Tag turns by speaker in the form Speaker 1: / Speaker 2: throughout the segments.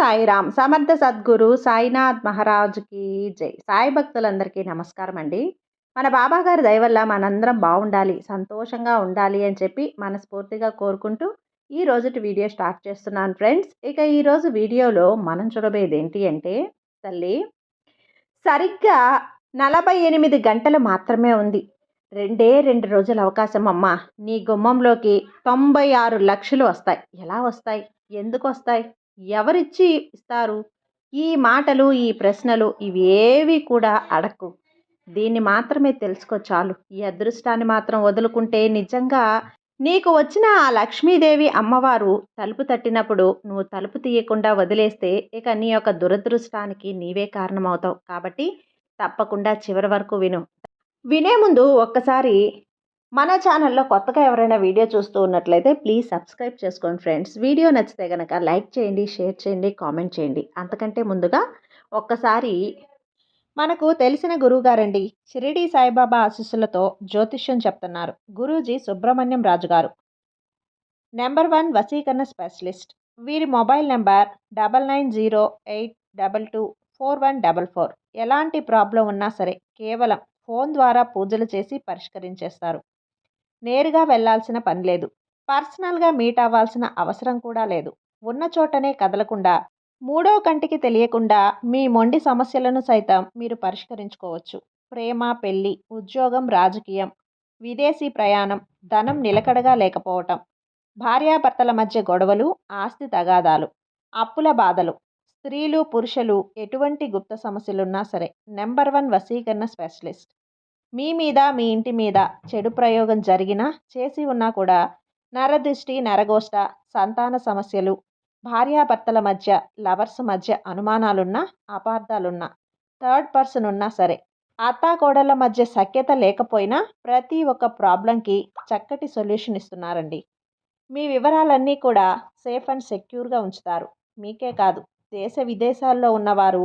Speaker 1: సాయిరామ్. సమర్థ సద్గురు సాయినాథ్ మహారాజుకి జై. సాయి భక్తులందరికీ నమస్కారం అండి. మన బాబా గారి మనందరం బాగుండాలి సంతోషంగా ఉండాలి అని చెప్పి మనస్ఫూర్తిగా కోరుకుంటూ ఈ రోజుటి వీడియో స్టార్ట్ చేస్తున్నాను ఫ్రెండ్స్. ఇక ఈరోజు వీడియోలో మనం చూడబోయేది ఏంటి అంటే తల్లి సరిగ్గా నలభై ఎనిమిది గంటలు మాత్రమే ఉంది. రెండే రెండు రోజుల అవకాశం అమ్మా. నీ గుమ్మంలోకి తొంభై ఆరు లక్షలు వస్తాయి. ఎలా వస్తాయి? ఎందుకు వస్తాయి? ఎవరిచ్చి ఇస్తారు? ఈ మాటలు ఈ ప్రశ్నలు ఇవేవి కూడా అడక్కు. దీన్ని మాత్రమే తెలుసుకో చాలు. ఈ అదృష్టాన్ని మాత్రం వదులుకుంటే నిజంగా నీకు వచ్చిన ఆ లక్ష్మీదేవి అమ్మవారు తలుపు తట్టినప్పుడు నువ్వు తలుపు తీయకుండా వదిలేస్తే ఇక నీ యొక్క దురదృష్టానికి నీవే కారణమవుతావు. కాబట్టి తప్పకుండా చివరి వరకు విను. వినే ముందు ఒక్కసారి మన ఛానల్లో కొత్తగా ఎవరైనా వీడియో చూస్తూ ఉన్నట్లయితే ప్లీజ్ సబ్స్క్రైబ్ చేసుకోండి ఫ్రెండ్స్ వీడియో నచ్చితే కనుక లైక్ చేయండి షేర్ చేయండి కామెంట్ చేయండి. అంతకంటే ముందుగా ఒక్కసారి మనకు తెలిసిన గురువుగారండి షిరిడి సాయిబాబా ఆశీస్సులతో జ్యోతిష్యం చెప్తున్నారు. గురూజీ సుబ్రహ్మణ్యం రాజు గారు. నెంబర్ వన్ వసీకరణ స్పెషలిస్ట్ వీరి mobile number double nine zero eight double two four one double four ఎలాంటి ప్రాబ్లం ఉన్నా సరే కేవలం ఫోన్ ద్వారా పూజలు చేసి పరిష్కరించేస్తారు. నేరుగా వెళ్ళాల్సిన పని లేదు. పర్సనల్గా మీట్ అవ్వాల్సిన అవసరం కూడా లేదు. ఉన్న చోటనే కదలకుండా మూడో కంటికి తెలియకుండా మీ మొండి సమస్యలను సైతం మీరు పరిష్కరించుకోవచ్చు. ప్రేమ పెళ్ళి ఉద్యోగం రాజకీయం విదేశీ ప్రయాణం ధనం నిలకడగా లేకపోవటం భార్యాభర్తల మధ్య గొడవలు ఆస్తి తగాదాలు అప్పుల బాధలు స్త్రీలు పురుషులు ఎటువంటి గుప్త సమస్యలున్నా సరే నెంబర్ వన్ వసీకరణ స్పెషలిస్ట్. మీ మీద మీ ఇంటి మీద చెడు ప్రయోగం జరిగినా చేసి ఉన్నా కూడా నరదృష్టి నరగోష్ట సంతాన సమస్యలు భార్యాభర్తల మధ్య లవర్స్ మధ్య అనుమానాలున్నా అపార్థాలున్నా థర్డ్ పర్సన్ ఉన్నా సరే అత్తాకోడళ్ళ మధ్య సఖ్యత లేకపోయినా ప్రతి ఒక్క ప్రాబ్లంకి చక్కటి సొల్యూషన్ ఇస్తున్నారండి. మీ వివరాలన్నీ కూడా సేఫ్ అండ్ సెక్యూర్గా ఉంచుతారు. మీకే కాదు దేశ విదేశాల్లో ఉన్నవారు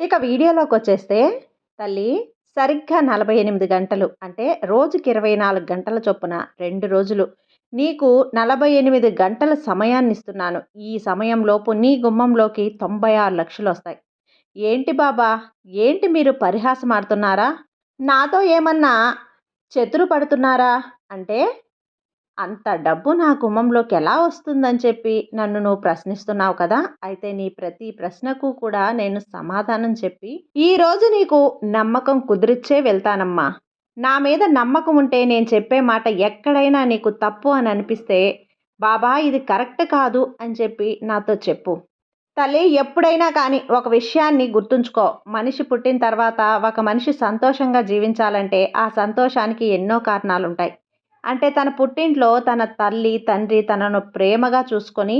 Speaker 1: ఇక వీడియోలోకి వచ్చేస్తే తల్లి సరిగ్గా నలభై ఎనిమిది గంటలు అంటే రోజుకి ఇరవై నాలుగు గంటల చొప్పున రెండు రోజులు. నీకు నలభై ఎనిమిది గంటల సమయాన్ని ఇస్తున్నాను ఈ సమయంలోపు నీ గుమ్మంలోకి తొంభై ఆరు లక్షలు వస్తాయి ఏంటి బాబా? ఏంటి మీరు పరిహాసం ఆడుతున్నారా నాతో ఏమన్నా చెతురు పడుతున్నారా అంటే అంత డబ్బు నా గుమ్మంలోకి ఎలా వస్తుందని చెప్పి నన్ను నువ్వు ప్రశ్నిస్తున్నావు కదా? అయితే నీ ప్రతి ప్రశ్నకు కూడా నేను సమాధానం చెప్పి ఈరోజు నీకు నమ్మకం కుదిరిచ్చే వెళ్తానమ్మా. నా మీద నమ్మకం ఉంటే నేను చెప్పే మాట ఎక్కడైనా నీకు తప్పు అని అనిపిస్తే బాబా ఇది కరెక్ట్ కాదు అని చెప్పి నాతో చెప్పు. తల్లి ఎప్పుడైనా కానీ ఒక విషయాన్ని గుర్తుంచుకో. మనిషి పుట్టిన తర్వాత ఒక మనిషి సంతోషంగా జీవించాలంటే ఆ సంతోషానికి ఎన్నో కారణాలుంటాయి. అంటే తన పుట్టింట్లో తన తల్లి తండ్రి తనను ప్రేమగా చూసుకొని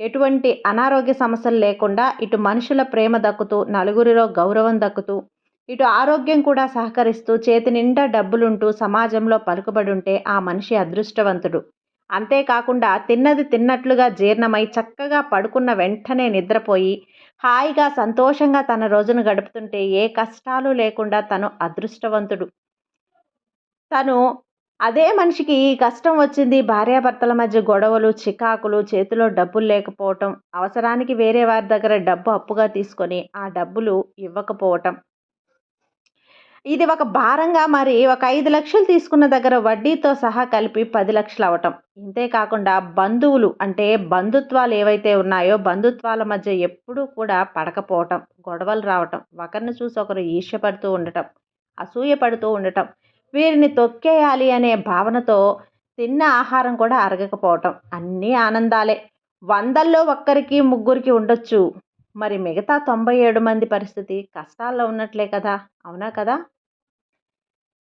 Speaker 1: ఎటువంటి అనారోగ్య సమస్యలు లేకుండా ఇటు మనుషుల ప్రేమ దక్కుతూ నలుగురిలో గౌరవం దక్కుతూ ఇటు ఆరోగ్యం కూడా సహకరిస్తూ చేతి నిండా డబ్బులుంటూ సమాజంలో పలుకుబడి ఉంటే ఆ మనిషి అదృష్టవంతుడు. అంతేకాకుండా తిన్నది తిన్నట్లుగా జీర్ణమై చక్కగా పడుకున్న వెంటనే నిద్రపోయి హాయిగా సంతోషంగా తన రోజును గడుపుతుంటే ఏ కష్టాలు లేకుండా తను అదృష్టవంతుడు. తను అదే మనిషికి కష్టం వచ్చింది. భార్యాభర్తల మధ్య గొడవలు చికాకులు చేతిలో డబ్బులు లేకపోవటం అవసరానికి వేరే వారి దగ్గర డబ్బు అప్పుగా తీసుకొని ఆ డబ్బులు ఇవ్వకపోవటం. ఇది ఒక భారంగా మరి ఒక ఐదు లక్షలు తీసుకున్న దగ్గర వడ్డీతో సహా కలిపి పది లక్షలు అవటం ఇంతేకాకుండా బంధువులు అంటే బంధుత్వాలు ఏవైతే ఉన్నాయో బంధుత్వాల మధ్య ఎప్పుడూ కూడా పడకపోవటం గొడవలు రావటం ఒకరిని చూసి ఒకరు ఈర్ష్యపడుతూ ఉండటం అసూయ పడుతూ ఉండటం వీరిని తొక్కేయాలి అనే భావనతో తిన్న ఆహారం కూడా అరగకపోవటం. అన్నీ ఆనందాలే. వందల్లో ఒక్కరికి ముగ్గురికి ఉండొచ్చు. మరి మిగతా తొంభై ఏడు మంది పరిస్థితి కష్టాల్లో ఉన్నట్లే కదా? అవునా కదా?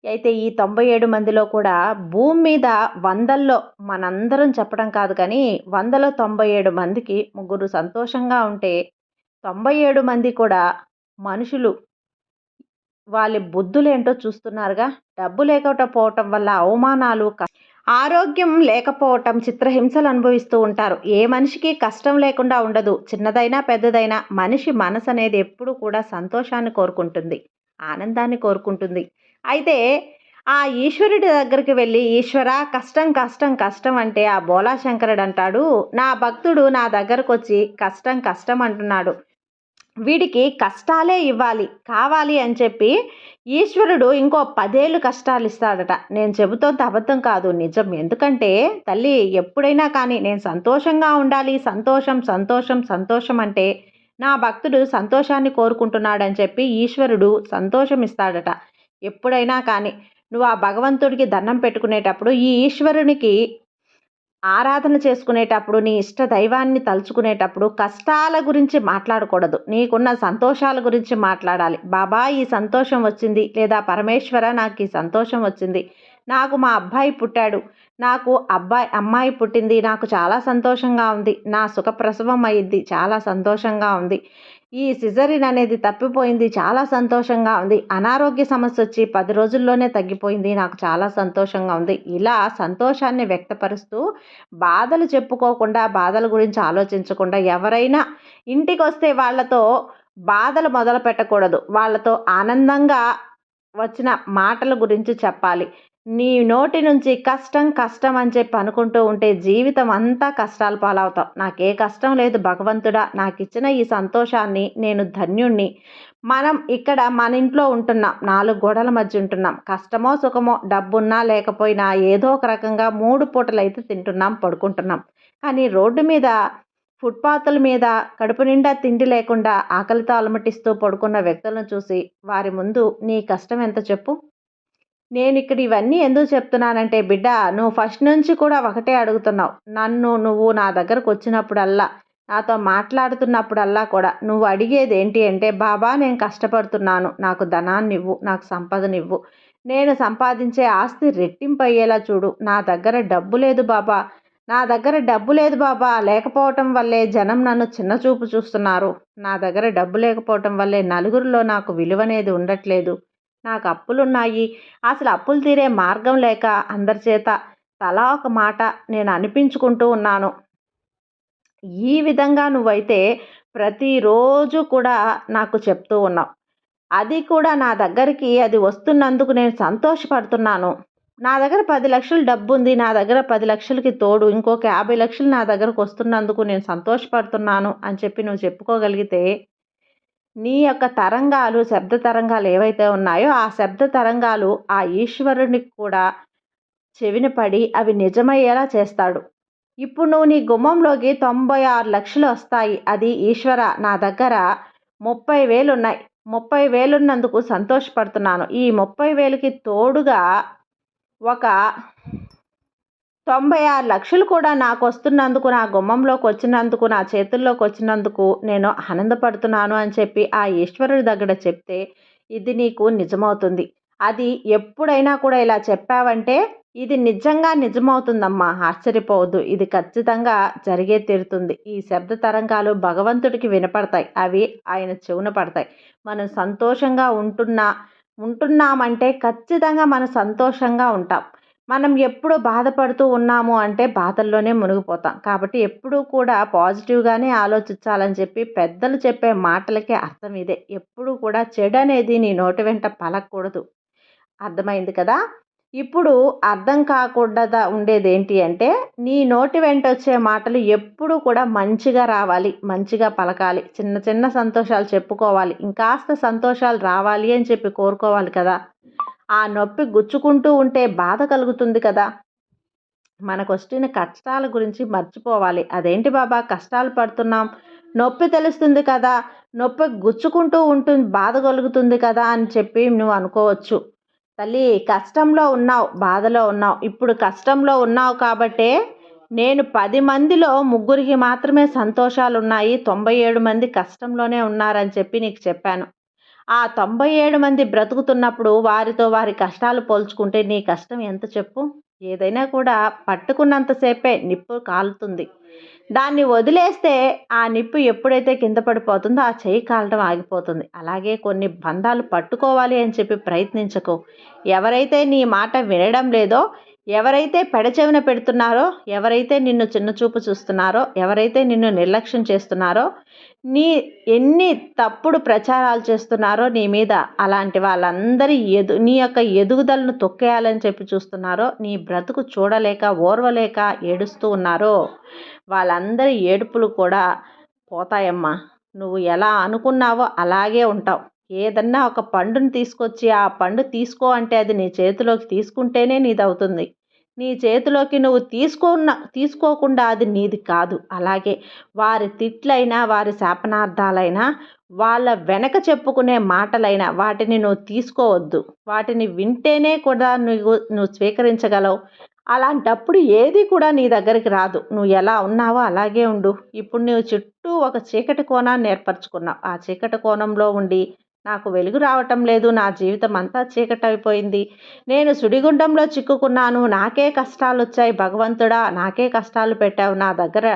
Speaker 1: అయితే ఈ తొంభై ఏడు మందిలో కూడా భూమి మీద వందల్లో మనందరం చెప్పడం కాదు కానీ వందలో తొంభై ఏడు మందికి ముగ్గురు సంతోషంగా ఉంటే తొంభై ఏడు మంది కూడా మనుషులు వాళ్ళ బుద్ధులేంటో చూస్తున్నారుగా. డబ్బు లేకపోవటం వల్ల అవమానాలు ఆరోగ్యం లేకపోవటం చిత్రహింసలు అనుభవిస్తూ ఉంటారు. ఏ మనిషికి కష్టం లేకుండా ఉండదు. చిన్నదైనా పెద్దదైనా మనిషి మనసు అనేది ఎప్పుడు కూడా సంతోషాన్ని కోరుకుంటుంది. ఆనందాన్ని కోరుకుంటుంది. అయితే ఆ ఈశ్వరుడి దగ్గరికి వెళ్ళి ఈశ్వర కష్టం కష్టం కష్టం అంటే ఆ బోలాశంకరుడు అంటాడు. నా భక్తుడు నా దగ్గరకు వచ్చి కష్టం కష్టం అంటున్నాడు. వీడికి కష్టాలే ఇవ్వాలి కావాలి అని చెప్పి ఈశ్వరుడు ఇంకో పదేళ్ళు కష్టాలు ఇస్తాడట. నేను చెబుతోంది అబద్ధం కాదు నిజం. ఎందుకంటే తల్లి ఎప్పుడైనా కానీ నేను సంతోషంగా ఉండాలి సంతోషం సంతోషం సంతోషం అంటే నా భక్తుడు సంతోషాన్ని కోరుకుంటున్నాడని చెప్పి ఈశ్వరుడు సంతోషం ఇస్తాడట. ఎప్పుడైనా కానీ నువ్వు ఆ భగవంతుడికి దండం పెట్టుకునేటప్పుడు ఈ ఈశ్వరునికి ఆరాధన చేసుకునేటప్పుడు నీ ఇష్ట దైవాన్ని తలుచుకునేటప్పుడు కష్టాల గురించి మాట్లాడకూడదు. నీకున్న సంతోషాల గురించి మాట్లాడాలి. బాబా ఈ సంతోషం వచ్చింది లేదా పరమేశ్వర నాకు ఈ సంతోషం వచ్చింది. నాకు మా అబ్బాయి పుట్టాడు. నాకు అబ్బాయి అమ్మాయి పుట్టింది. నాకు చాలా సంతోషంగా ఉంది. నా సుఖప్రసవం అయింది చాలా సంతోషంగా ఉంది. ఈ సిజరిన్ అనేది తప్పిపోయింది చాలా సంతోషంగా ఉంది. అనారోగ్య సమస్య వచ్చి పది రోజుల్లోనే తగ్గిపోయింది. నాకు చాలా సంతోషంగా ఉంది. ఇలా సంతోషాన్ని వ్యక్తపరుస్తూ బాధలు చెప్పుకోకుండా బాధల గురించి ఆలోచించకుండా ఎవరైనా ఇంటికి వస్తే వాళ్ళతో బాధలు మొదలు పెట్టకూడదు వాళ్ళతో ఆనందంగా వచ్చిన మాటల గురించి చెప్పాలి. నీ నోటి నుంచి కష్టం కష్టం అని చెప్పి అనుకుంటూ ఉంటే జీవితం అంతా కష్టాలు పాలవుతాం నాకే కష్టం లేదు భగవంతుడా నాకు ఇచ్చిన ఈ సంతోషాన్ని నేను ధన్యుణ్ణి. మనం ఇక్కడ మన ఇంట్లో ఉంటున్నాం నాలుగు గోడల మధ్య ఉంటున్నాం. కష్టమో సుఖమో డబ్బున్నా లేకపోయినా ఏదో ఒక రకంగా మూడు పూటలు అయితే తింటున్నాం పడుకుంటున్నాం. కానీ రోడ్డు మీద ఫుట్పాత్ల మీద కడుపు నిండా తిండి లేకుండా ఆకలితో అలమటిస్తూ పడుకున్న వ్యక్తులను చూసి వారి ముందు నీ కష్టం ఎంత చెప్పు? నేను ఇక్కడ ఇవన్నీ ఎందుకు చెప్తున్నానంటే బిడ్డ నువ్వు ఫస్ట్ నుంచి కూడా ఒకటే అడుగుతున్నావు. నన్ను నువ్వు నా దగ్గరకు వచ్చినప్పుడల్లా నాతో మాట్లాడుతున్నప్పుడల్లా కూడా నువ్వు అడిగేది ఏంటి అంటే బాబా నేను కష్టపడుతున్నాను. నాకు ధనాన్నివ్వు నాకు సంపదనివ్వు నేను సంపాదించే ఆస్తి రెట్టింపయ్యేలా చూడు. నా దగ్గర డబ్బు లేదు బాబా. నా దగ్గర డబ్బు లేదు బాబా. లేకపోవటం వల్లే జనం నన్ను చిన్న చూపు చూస్తున్నారు. నా దగ్గర డబ్బు లేకపోవటం వల్లే నలుగురిలో నాకు విలువనేది ఉండట్లేదు. నాకు అప్పులున్నాయి. అసలు అప్పులు తీరే మార్గం లేక అందరి చేత తలా ఒక మాట నేను అనిపించుకుంటూ ఉన్నాను. ఈ విధంగా నువ్వైతే ప్రతిరోజు కూడా నాకు చెప్తూ ఉన్నావు. అది కూడా నా దగ్గరికి అది వస్తున్నందుకు నేను సంతోషపడుతున్నాను. నా దగ్గర పది లక్షలు డబ్బు ఉంది నా దగ్గర పది లక్షలకి తోడు. ఇంకొక యాభై లక్షలు నా దగ్గరకు వస్తున్నందుకు నేను సంతోషపడుతున్నాను అని చెప్పి నువ్వు చెప్పుకోగలిగితే నీ యొక్క తరంగాలు శబ్ద తరంగాలు ఏవైతే ఉన్నాయో ఆ శబ్ద తరంగాలు ఆ ఈశ్వరునికి కూడా చెవిన పడి అవి నిజమయ్యేలా చేస్తాడు. ఇప్పుడు నువ్వు నీ గుమ్మంలోకి తొంభై ఆరు లక్షలు వస్తాయి. అది ఈశ్వర నా దగ్గర ముప్పై వేలు ఉన్నాయి. ముప్పై వేలున్నందుకు సంతోషపడుతున్నాను. ఈ ముప్పై వేలకి తోడుగా ఒక తొంభై ఆరు లక్షలు కూడా నాకు వస్తున్నందుకు నా గుమ్మంలోకి వచ్చినందుకు నా చేతుల్లోకి వచ్చినందుకు నేను ఆనందపడుతున్నాను అని చెప్పి ఆ ఈశ్వరుడి దగ్గర చెప్తే ఇది నీకు నిజమవుతుంది. అది ఎప్పుడైనా కూడా ఇలా చెప్పావంటే ఇది నిజంగా నిజమవుతుందమ్మా ఆశ్చర్యపోవద్దు. ఇది ఖచ్చితంగా జరిగే తీరుతుంది. ఈ శబ్ద తరంగాలు భగవంతుడికి వినపడతాయి. అవి ఆయన చెవున పడతాయి. మనం సంతోషంగా ఉంటున్నా ఉంటున్నామంటే ఖచ్చితంగా మనం సంతోషంగా ఉంటాం. మనం ఎప్పుడు బాధపడుతూ ఉన్నాము అంటే బాధల్లోనే మునిగిపోతాం. కాబట్టి ఎప్పుడూ కూడా పాజిటివ్గానే ఆలోచించాలని చెప్పి పెద్దలు చెప్పే మాటలకే అర్థం ఇదే. ఎప్పుడు కూడా చెడు అనేది నీ నోటి వెంట పలకూడదు. అర్థమైంది కదా? ఇప్పుడు అర్థం కాకుండా ఉండేది ఏంటి అంటే నీ నోటి వెంట వచ్చే మాటలు ఎప్పుడూ కూడా మంచిగా రావాలి మంచిగా పలకాలి చిన్న చిన్న సంతోషాలు చెప్పుకోవాలి ఇంకాస్త సంతోషాలు రావాలి అని చెప్పి కోరుకోవాలి కదా? ఆ నొప్పి గుచ్చుకుంటూ ఉంటే బాధ కలుగుతుంది కదా. మనకొచ్చిన కష్టాల గురించి మర్చిపోవాలి. అదేంటి బాబా? కష్టాలు పడుతున్నాం. నొప్పి తెలుస్తుంది కదా. నొప్పి గుచ్చుకుంటూ ఉంటుంది బాధ కలుగుతుంది కదా అని చెప్పి నువ్వు అనుకోవచ్చు. తల్లి కష్టంలో ఉన్నావు బాధలో ఉన్నావు. ఇప్పుడు కష్టంలో ఉన్నావు కాబట్టే నేను పది మందిలో ముగ్గురికి మాత్రమే సంతోషాలు ఉన్నాయి తొంభై ఏడు మంది కష్టంలోనే ఉన్నారని చెప్పి నీకు చెప్పాను. ఆ తొంభై ఏడు మంది బ్రతుకుతున్నప్పుడు వారితో వారి కష్టాలు పోల్చుకుంటే నీ కష్టం ఎంత చెప్పు? ఏదైనా కూడా పట్టుకున్నంతసేపే నిప్పు కాలుతుంది. దాన్ని వదిలేస్తే ఆ నిప్పు ఎప్పుడైతే కింద పడిపోతుందో ఆ చేయి కాలడం ఆగిపోతుంది. అలాగే కొన్ని బంధాలు పట్టుకోవాలి అని చెప్పి ప్రయత్నించకు. ఎవరైతే నీ మాట వినడం లేదో ఎవరైతే పెడచెవిన పెడుతున్నారో ఎవరైతే నిన్ను చిన్నచూపు చూస్తున్నారో ఎవరైతే నిన్ను నిర్లక్ష్యం చేస్తున్నారో నీ ఎన్ని తప్పుడు ప్రచారాలు చేస్తున్నారో నీ మీద అలాంటి వాళ్ళందరి ఎదు నీ యొక్క ఎదుగుదలను తొక్కేయాలని చెప్పి చూస్తున్నారో నీ బ్రతుకు చూడలేక ఓర్వలేక ఏడుస్తూ ఉన్నారో వాళ్ళందరి ఏడుపులు కూడా పోతాయమ్మా. నువ్వు ఎలా అనుకున్నావో అలాగే ఉంటావు. ఏదన్నా ఒక పండుని తీసుకొచ్చి ఆ పండు తీసుకో అంటే అది నీ చేతిలోకి తీసుకుంటేనే నీది అవుతుంది నీ చేతిలోకి నువ్వు తీసుకున్న తీసుకోకుండా అది నీది కాదు. అలాగే వారి తిట్లైనా వారి శాపనార్థాలైనా వాళ్ళ వెనక చెప్పుకునే మాటలైనా వాటిని నువ్వు తీసుకోవద్దు. వాటిని వింటేనే కూడా నువ్వు నువ్వు స్వీకరించగలవు. అలాంటప్పుడు ఏది కూడా నీ దగ్గరికి రాదు. నువ్వు ఎలా ఉన్నావో అలాగే ఉండు. ఇప్పుడు నువ్వు చుట్టూ ఒక చీకటి కోణాన్ని ఏర్పరచుకున్నావు. ఆ చీకటి కోణంలో ఉండి నాకు వెలుగు రావటం లేదు నా జీవితం అంతా చీకటైపోయింది. నేను సుడిగుండంలో చిక్కుకున్నాను నాకే కష్టాలు వచ్చాయి భగవంతుడా నాకే కష్టాలు పెట్టావు నా దగ్గర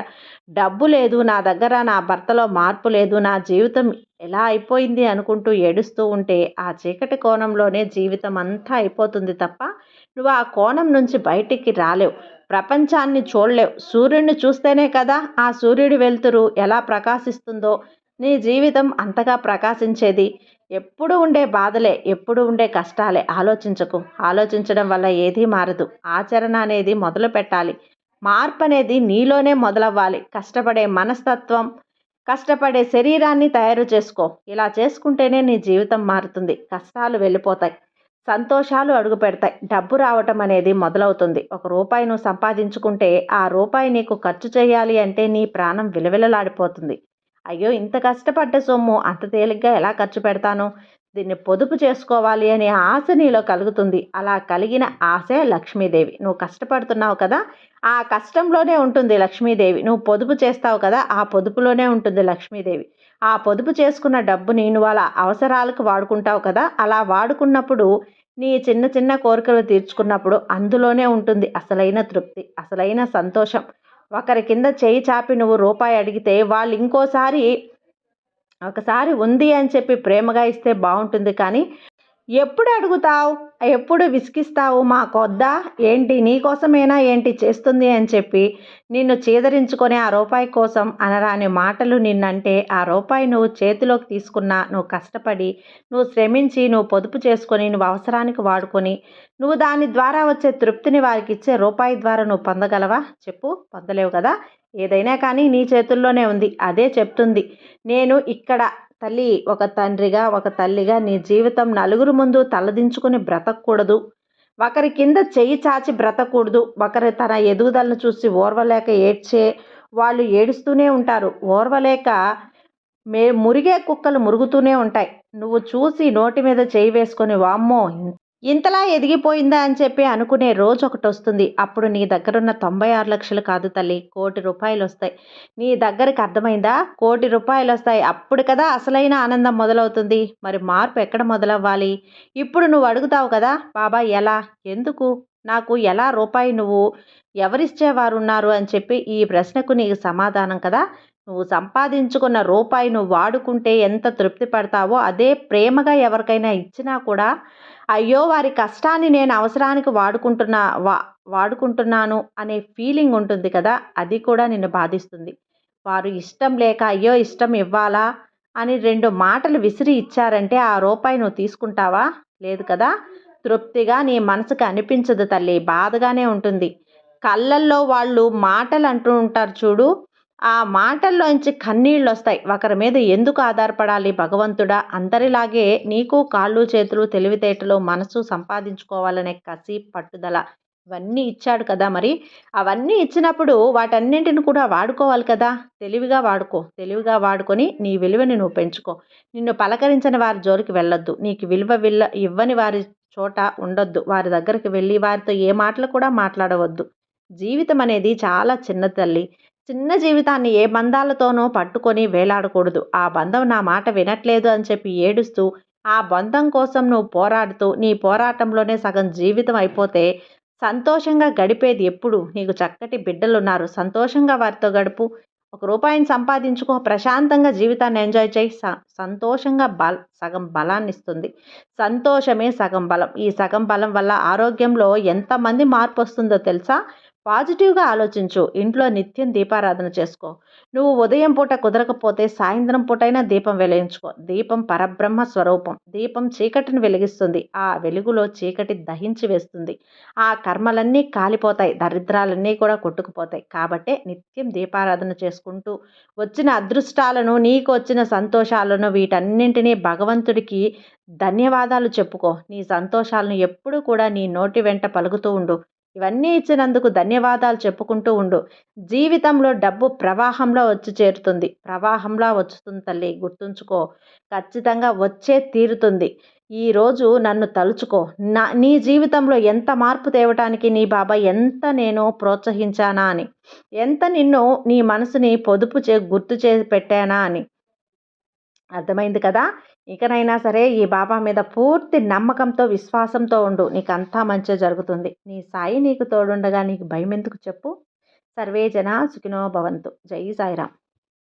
Speaker 1: డబ్బు లేదు నా దగ్గర నా భర్తలో మార్పు లేదు నా జీవితం ఎలా అయిపోయింది అనుకుంటూ ఏడుస్తూ ఉంటే ఆ చీకటి కోణంలోనే జీవితం అంతా అయిపోతుంది తప్ప నువ్వు ఆ కోణం నుంచి బయటికి రాలేవు. ప్రపంచాన్ని చూడలేవు. సూర్యుడిని చూస్తేనే కదా ఆ సూర్యుడి వెలుతురు ఎలా ప్రకాశిస్తుందో. నీ జీవితం అంతగా ప్రకాశించేది. ఎప్పుడు ఉండే బాధలే ఎప్పుడు ఉండే కష్టాలే. ఆలోచించకు. ఆలోచించడం వల్ల ఏదీ మారదు. ఆచరణ అనేది మొదలు పెట్టాలి. మార్పు అనేది నీలోనే మొదలవ్వాలి. కష్టపడే మనస్తత్వం కష్టపడే శరీరాన్ని తయారు చేసుకో. ఇలా చేసుకుంటేనే నీ జీవితం మారుతుంది. కష్టాలు వెళ్ళిపోతాయి. సంతోషాలు అడుగు పెడతాయి. డబ్బు రావటం అనేది మొదలవుతుంది. ఒక రూపాయి నువ్వు సంపాదించుకుంటే ఆ రూపాయి నీకు ఖర్చు చేయాలి అంటే నీ ప్రాణం విలవిలలాడిపోతుంది. అయ్యో ఇంత కష్టపడ్డ సొమ్ము అంత తేలిగ్గా ఎలా ఖర్చు పెడతాను? దీన్ని పొదుపు చేసుకోవాలి అనే ఆశ నీలో కలుగుతుంది. అలా కలిగిన ఆశే లక్ష్మీదేవి. నువ్వు కష్టపడుతున్నావు కదా ఆ కష్టంలోనే ఉంటుంది లక్ష్మీదేవి. నువ్వు పొదుపు చేస్తావు కదా ఆ పొదుపులోనే ఉంటుంది లక్ష్మీదేవి. ఆ పొదుపు చేసుకున్న డబ్బుని నువ్వు అలా అవసరాలకు వాడుకుంటావు కదా అలా వాడుకున్నప్పుడు నీ చిన్న చిన్న కోరికలు తీర్చుకున్నప్పుడు అందులోనే ఉంటుంది అసలైన తృప్తి అసలైన సంతోషం. ఒకరి కింద చేయి చాపి నువ్వు రూపాయి అడిగితే వాళ్ళు ఇంకోసారి ఒకసారి ఉంది అని చెప్పి ప్రేమగా ఇస్తే బాగుంటుంది కానీ ఎప్పుడు అడుగుతావు? ఎప్పుడు విసిగిస్తావు? మాకొద్దా? ఏంటి? నీకోసమేనా ఏంటి? చేస్తుంది అని చెప్పి నిన్ను చీదరించుకొని ఆ రూపాయి కోసం అనరాని మాటలు నిన్నంటే ఆ రూపాయి నువ్వు చేతిలోకి తీసుకున్నా నువ్వు కష్టపడి నువ్వు శ్రమించి నువ్వు పొదుపు చేసుకొని నువ్వు అవసరానికి వాడుకొని నువ్వు దాని ద్వారా వచ్చే తృప్తిని వారికి ఇచ్చే రూపాయి ద్వారా నువ్వు పొందగలవా? చెప్పు. పొందలేవు కదా? ఏదైనా కానీ నీ చేతుల్లోనే ఉంది. అదే చెప్తుంది. నేను ఇక్కడ తల్లి ఒక తండ్రిగా ఒక తల్లిగా నీ జీవితం నలుగురు ముందు తలదించుకొని బ్రతకూడదు. ఒకరి కింద చెయ్యి చాచి బ్రతకూడదు. ఒకరి తన ఎదుగుదలను చూసి ఓర్వలేక ఏడ్చే వాళ్ళు ఏడుస్తూనే ఉంటారు. ఓర్వలేక మే మురిగే కుక్కలు మురుగుతూనే ఉంటాయి. నువ్వు చూసి నోటి మీద చేయి వేసుకొని వామ్మో ఇంతలా ఎదిగిపోయిందా అని చెప్పి అనుకునే రోజు ఒకటి వస్తుంది. అప్పుడు నీ దగ్గరున్న తొంభై ఆరు లక్షలు కాదు తల్లి కోటి రూపాయలు వస్తాయి. నీ దగ్గరికి అర్థమైందా? కోటి రూపాయలు వస్తాయి. అప్పుడు కదా అసలైన ఆనందం మొదలవుతుంది. మరి మార్పు ఎక్కడ మొదలవ్వాలి? ఇప్పుడు నువ్వు అడుగుతావు కదా బాబా ఎలా? ఎందుకు? నాకు ఎలా రూపాయి నువ్వు ఎవరిచ్చేవారు ఉన్నారు అని చెప్పి ఈ ప్రశ్నకు నీకు సమాధానం కదా. నువ్వు సంపాదించుకున్న రూపాయి నువ్వు వాడుకుంటే ఎంత తృప్తి పడతావో అదే ప్రేమగా ఎవరికైనా ఇచ్చినా కూడా అయ్యో వారి కష్టాన్ని నేను అవసరానికి వాడుకుంటున్నా వా వాడుకుంటున్నాను అనే ఫీలింగ్ ఉంటుంది కదా అది కూడా నిన్ను బాధిస్తుంది. వారు ఇష్టం లేక అయ్యో ఇష్టం ఇవ్వాలా అని రెండు మాటలు విసిరి ఇచ్చారంటే ఆ రూపాయి నువ్వు తీసుకుంటావా? లేదు కదా. తృప్తిగా నీ మనసుకు అనిపించదు తల్లి బాధగానే ఉంటుంది. కళ్ళల్లో వాళ్ళు మాటలు అంటూ ఉంటారు చూడు ఆ మాటల్లోంచి కన్నీళ్ళు వస్తాయి ఒకరి మీద ఎందుకు ఆధారపడాలి? భగవంతుడా అందరిలాగే నీకు కాళ్ళు చేతులు తెలివితేటలు మనసు సంపాదించుకోవాలనే కసి పట్టుదల ఇవన్నీ ఇచ్చాడు కదా మరి. అవన్నీ ఇచ్చినప్పుడు వాటన్నింటిని కూడా వాడుకోవాలి కదా. తెలివిగా వాడుకో. తెలివిగా వాడుకొని నీ విలువని నువ్వు పెంచుకో. నిన్ను పలకరించని వారి జోలికి వెళ్ళొద్దు. నీకు విలువ విల్ల ఇవ్వని వారి చోట ఉండొద్దు. వారి దగ్గరికి వెళ్ళి వారితో ఏ మాటలు కూడా మాట్లాడవద్దు. జీవితం అనేది చాలా చిన్న తల్లి. చిన్న జీవితాన్ని ఏ బంధాలతోనో పట్టుకొని వేలాడకూడదు. ఆ బంధం నా మాట వినట్లేదు అని చెప్పి ఏడుస్తూ ఆ బంధం కోసం నువ్వు పోరాడుతూ నీ పోరాటంలోనే సగం జీవితం అయిపోతే సంతోషంగా గడిపేది ఎప్పుడు? నీకు చక్కటి బిడ్డలున్నారు. సంతోషంగా వారితో గడుపు. ఒక రూపాయిని సంపాదించుకో. ప్రశాంతంగా జీవితాన్ని ఎంజాయ్ చేయి. స సంతోషంగా బల సగం బలాన్ని ఇస్తుంది సంతోషమే సగం బలం. ఈ సగం బలం వల్ల ఆరోగ్యంలో ఎంతమంది మార్పు వస్తుందో తెలుసా? పాజిటివ్గా ఆలోచించు. ఇంట్లో నిత్యం దీపారాధన చేసుకో. నువ్వు ఉదయం పూట కుదరకపోతే సాయంత్రం పూటైనా దీపం వెలిగించుకో. దీపం పరబ్రహ్మ స్వరూపం. దీపం చీకటిని వెలిగిస్తుంది. ఆ వెలుగులో చీకటి దహించి వేస్తుంది. ఆ కర్మలన్నీ కాలిపోతాయి. దరిద్రాలన్నీ కూడా కొట్టుకుపోతాయి. కాబట్టే నిత్యం దీపారాధన చేసుకుంటూ వచ్చిన అదృష్టాలను నీకు వచ్చిన సంతోషాలను వీటన్నింటినీ భగవంతుడికి ధన్యవాదాలు చెప్పుకో. నీ సంతోషాలను ఎప్పుడూ కూడా నీ నోటి వెంట పలుకుతూ ఉండు. ఇవన్నీ ఇచ్చినందుకు ధన్యవాదాలు చెప్పుకుంటూ ఉండు. జీవితంలో డబ్బు ప్రవాహంలో వచ్చి చేరుతుంది. ప్రవాహంలో వచ్చుతుంది తల్లి గుర్తుంచుకో. ఖచ్చితంగా వచ్చే తీరుతుంది. ఈరోజు నన్ను తలుచుకో. నా నీ జీవితంలో ఎంత మార్పు తేవటానికి నీ బాబా ఎంత నేను ప్రోత్సహించానా అని. ఎంత నిన్ను నీ మనసుని పొదుపు చే గుర్తు చేసి పెట్టానా అని. అర్థమైంది కదా? ఇకనైనా సరే ఈ బాబా మీద పూర్తి నమ్మకంతో విశ్వాసంతో ఉండు. నీకంతా మంచి జరుగుతుంది. నీ సాయి నీకు తోడుండగా నీకు భయం ఎందుకు చెప్పు? సర్వే జన సుఖినో భవంతు. జై సాయిరామ్.